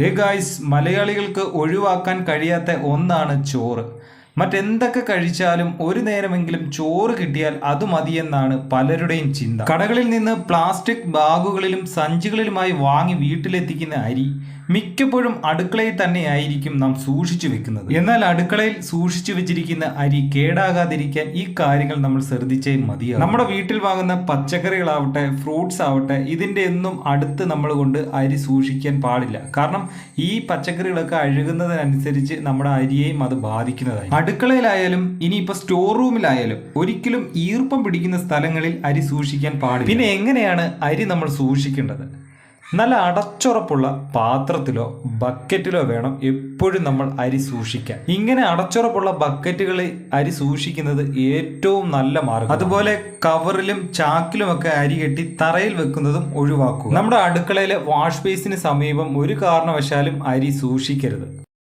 Hey guys മലയാളികൾക്ക് ഒഴിവാക്കാൻ കഴിയാത്ത ഒന്നാണ് ചോറ്. മറ്റെന്തൊക്കെ കഴിച്ചാലും ഒരു നേരമെങ്കിലും ചോറ് കിട്ടിയാൽ അത് മതിയെന്നാണ് പലരുടെയും ചിന്ത. കടകളിൽ നിന്ന് പ്ലാസ്റ്റിക് ബാഗുകളിലും സഞ്ചികളിലുമായി വാങ്ങി വീട്ടിലെത്തിക്കുന്ന അരി മിക്കപ്പോഴും അടുക്കളയിൽ തന്നെയായിരിക്കും നാം സൂക്ഷിച്ചു വെക്കുന്നത്. എന്നാൽ അടുക്കളയിൽ സൂക്ഷിച്ചു വെച്ചിരിക്കുന്ന അരി കേടാകാതിരിക്കാൻ ഈ കാര്യങ്ങൾ നമ്മൾ ശ്രദ്ധിച്ചേ മതിയാകും നമ്മുടെ വീട്ടിൽ വാങ്ങുന്ന പച്ചക്കറികളാവട്ടെ ഫ്രൂട്ട്സ് ആവട്ടെ ഇതിന്റെ ഒന്നും അടുത്ത് നമ്മൾ കൊണ്ട് അരി സൂക്ഷിക്കാൻ പാടില്ല. കാരണം ഈ പച്ചക്കറികളൊക്കെ അഴുകുന്നതിനനുസരിച്ച് നമ്മുടെ അരിയെയും അത് ബാധിക്കുന്നതായി അടുക്കളയിലായാലും ഇനിയിപ്പോ സ്റ്റോർ റൂമിലായാലും ഒരിക്കലും ഈർപ്പം പിടിക്കുന്ന സ്ഥലങ്ങളിൽ അരി സൂക്ഷിക്കാൻ പാടില്ല. പിന്നെ എങ്ങനെയാണ് അരി നമ്മൾ സൂക്ഷിക്കേണ്ടത്? നല്ല അടച്ചുറപ്പുള്ള പാത്രത്തിലോ ബക്കറ്റിലോ വേണം എപ്പോഴും നമ്മൾ അരി സൂക്ഷിക്കാൻ. ഇങ്ങനെ അടച്ചുറപ്പുള്ള ബക്കറ്റുകളിൽ അരി സൂക്ഷിക്കുന്നത് ഏറ്റവും നല്ല മാർഗം അതുപോലെ കവറിലും ചാക്കിലുമൊക്കെ അരി കെട്ടി തറയിൽ വെക്കുന്നതും ഒഴിവാക്കുക. നമ്മുടെ അടുക്കളയിലെ വാഷ് ബേസിന് സമീപം ഒരു കാരണവശാലും അരി സൂക്ഷിക്കരുത്.